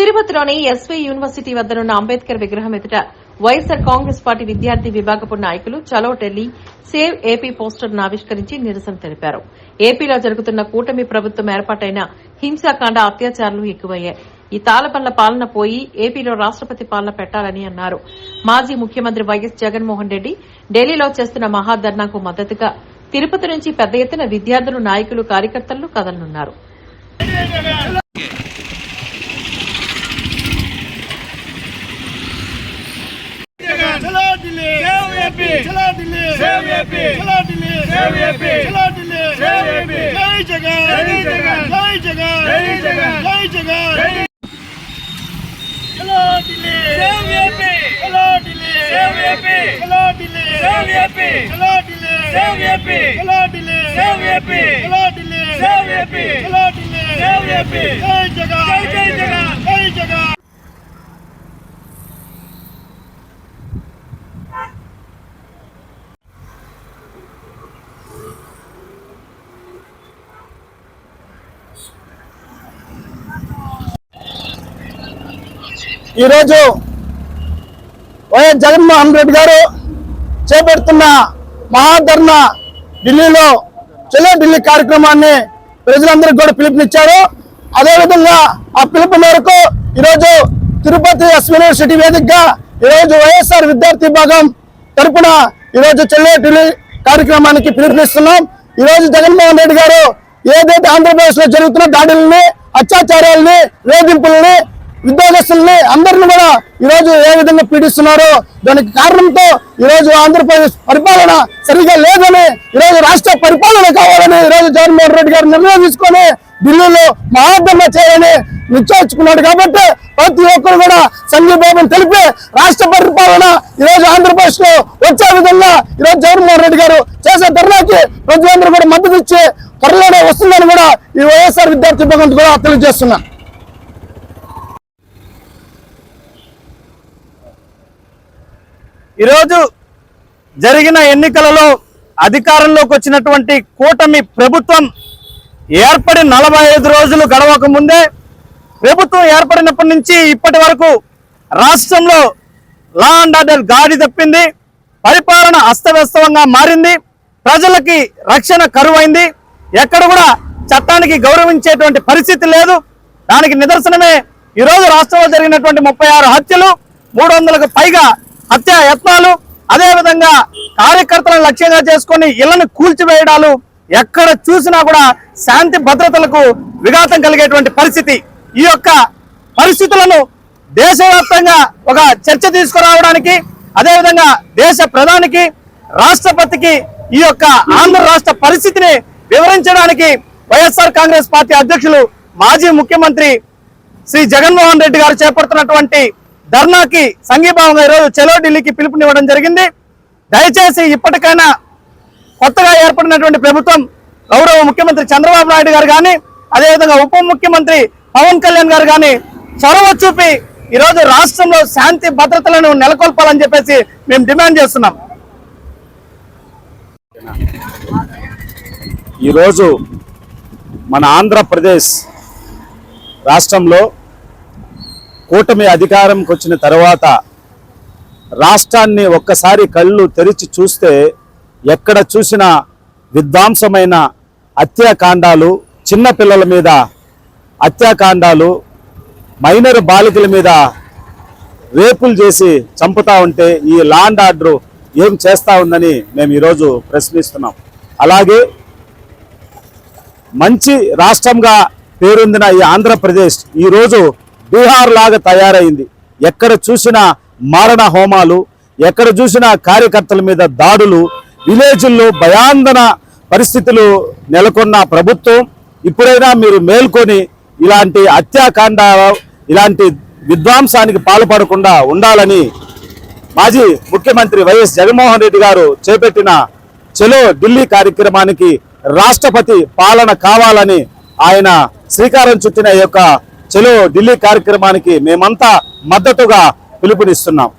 తిరుపతిలోని SV university వద్దనున్న అంబేద్కర్ విగ్రహం ఎదుట వైఎస్సార్ కాంగ్రెస్ పార్టీ విద్యార్థి విభాగపు నాయకులు చలో ఢిల్లీ సేవ్ ఏపీ పోస్టర్ను ఆవిష్కరించి నిరసన తెలిపారు. ఏపీలో జరుగుతున్న కూటమి ప్రభుత్వం ఏర్పాటైన హింసాకాండ అత్యాచారాలు ఎక్కువయ్యాయి. ఈ తాళపల్ల పాలన పోయి ఏపీలో రాష్టపతి పాలన పెట్టాలని అన్నారు. మాజీ ముఖ్యమంత్రి వైఎస్ జగన్మోహన్ రెడ్డి ఢిల్లీలో చేస్తున్న మహాధర్నాకు మద్దతుగా తిరుపతి నుంచి పెద్ద ఎత్తున విద్యార్థులు నాయకులు కార్యకర్తలు కదలనున్నారు. land. Tell our delay. Tell we have been. Tell our delay. Tell we have been. Tell our delay. Tell we have been. Tell our delay. Tell we have been. Tell each again. Tell each again. Tell each again. Tell each again. Tell each again. Tell our delay. Tell we have been. Tell our delay. Tell we have been. Tell our delay. Tell we have been. Tell our delay. Tell we have been. Tell our delay. Tell we have been. Tell our delay. Tell we have been. Tell our delay. Tell we have been. Tell each again. Tell each again. ఈరోజు YS Jaganmohan Reddy garu చేపడుతున్న మహాధర్ణ ఢిల్లీలో చలో ఢిల్లీ కార్యక్రమాన్ని ప్రజలందరికీ కూడా పిలుపునిచ్చారు. అదేవిధంగా ఆ పిలుపు మేరకు ఈరోజు తిరుపతి ఎస్ యూనివర్సిటీ వేదికగా ఈరోజు వైఎస్ఆర్ విద్యార్థి విభాగం తరపున ఈరోజు చెల్లె ఢిల్లీ కార్యక్రమానికి పిలుపునిస్తున్నాం. ఈరోజు జగన్మోహన్ రెడ్డి గారు ఏదైతే ఆంధ్రప్రదేశ్లో జరుగుతున్న దాడులని అత్యాచారాలని వేధింపులని ఉద్యోగస్తుల్ని అందరిని కూడా ఈ రోజు ఏ విధంగా పీడిస్తున్నారో దానికి కారణంతో ఈ రోజు ఆంధ్రప్రదేశ్ పరిపాలన సరిగా లేదని ఈ రోజు రాష్ట్ర పరిపాలన కావాలని ఈరోజు రోజు జగన్మోహన్ రెడ్డి గారు నిర్ణయం తీసుకొని ఢిల్లీలో మహాధర్మ చేయాలని నిశ్చయించుకున్నాడు కాబట్టి ప్రతి ఒక్కరు కూడా సంఘీభావం తెలిపి రాష్ట్ర పరిపాలన ఈ రోజు ఆంధ్రప్రదేశ్లో వచ్చే విధంగా ఈ రోజు జగన్మోహన్ రెడ్డి గారు చేసే ధర్నాకి ప్రజలందరూ కూడా మద్దతు ఇచ్చి త్వరలోనే వస్తుందని కూడా ఈ వైఎస్ఆర్ విద్యార్థి భగవంతు కూడా తెలియజేస్తున్నా. ఈరోజు జరిగిన ఎన్నికలలో అధికారంలోకి వచ్చినటువంటి కూటమి ప్రభుత్వం ఏర్పడి నలభై ఐదు రోజులు గడవక ముందే ప్రభుత్వం ఏర్పడినప్పటి నుంచి ఇప్పటి వరకు రాష్ట్రంలో లా అండ్ ఆర్డర్ గాడి తప్పింది పరిపాలన అస్తవ్యస్తవంగా మారింది ప్రజలకి రక్షణ కరువైంది ఎక్కడ కూడా చట్టానికి గౌరవించేటువంటి పరిస్థితి లేదు. దానికి నిదర్శనమే ఈరోజు రాష్ట్రంలో జరిగినటువంటి ముప్పై ఆరు హత్యలు మూడు వందలకు పైగా హత్య యత్నాలు అదేవిధంగా కార్యకర్తలను లక్ష్యంగా చేసుకొని ఇళ్ళను కూల్చివేయడాలు ఎక్కడ చూసినా కూడా శాంతి భద్రతలకు విఘాతం కలిగేటువంటి పరిస్థితి. ఈ యొక్క పరిస్థితులను దేశవ్యాప్తంగా ఒక చర్చ తీసుకురావడానికి అదేవిధంగా దేశ ప్రధానికి రాష్ట్రపతికి ఈ యొక్క ఆంధ్ర రాష్ట్ర పరిస్థితిని వివరించడానికి వైఎస్ఆర్ కాంగ్రెస్ పార్టీ అధ్యక్షులు మాజీ ముఖ్యమంత్రి శ్రీ జగన్మోహన్ రెడ్డి గారు చేపడుతున్నటువంటి ధర్నాకి సంఘీభావంగా ఈరోజు చెలో ఢిల్లీకి పిలుపునివ్వడం జరిగింది. దయచేసి ఇప్పటికైనా కొత్తగా ఏర్పడినటువంటి ప్రభుత్వం గౌరవ ముఖ్యమంత్రి చంద్రబాబు నాయుడు గారు కానీ అదేవిధంగా ఉప ముఖ్యమంత్రి పవన్ కళ్యాణ్ గారు కానీ చొరవ చూపి ఈరోజు రాష్ట్రంలో శాంతి భద్రతలను నెలకొల్పాలని చెప్పేసి మేము డిమాండ్ చేస్తున్నాం. ఈరోజు మన ఆంధ్రప్రదేశ్ రాష్ట్రంలో కూటమి అధికారంకి వచ్చిన తర్వాత రాష్ట్రాన్ని ఒక్కసారి కళ్ళు తెరిచి చూస్తే ఎక్కడ చూసినా విధ్వంసమైన హత్యాకాండాలు చిన్నపిల్లల మీద హత్యాకాండాలు మైనర్ బాలికల మీద రేపులు చేసి చంపుతా ఉంటే ఈ లాండ్ ఆర్డర్ ఏం చేస్తా ఉందని మేము ఈరోజు ప్రశ్నిస్తున్నాం. అలాగే మంచి రాష్ట్రంగా పేరొందిన ఈ ఆంధ్రప్రదేశ్ ఈరోజు బీహార్ లాగా తయారైంది. ఎక్కడ చూసినా మారణ హోమాలు ఎక్కడ చూసినా కార్యకర్తల మీద దాడులు విలేజుల్లో భయాందన పరిస్థితులు నెలకొన్న ప్రభుత్వం ఇప్పుడైనా మీరు మేల్కొని ఇలాంటి హత్యాకాండ ఇలాంటి విద్వాంసానికి పాల్పడకుండా ఉండాలని మాజీ ముఖ్యమంత్రి వైఎస్ జగన్మోహన్ రెడ్డి గారు చేపట్టిన చెలో ఢిల్లీ కార్యక్రమానికి రాష్ట్రపతి పాలన కావాలని ఆయన శ్రీకారం చుట్టిన యొక్క చలో ఢిల్లీ కార్యక్రమానికి మేమంతా మద్దతుగా పిలుపునిస్తున్నాం.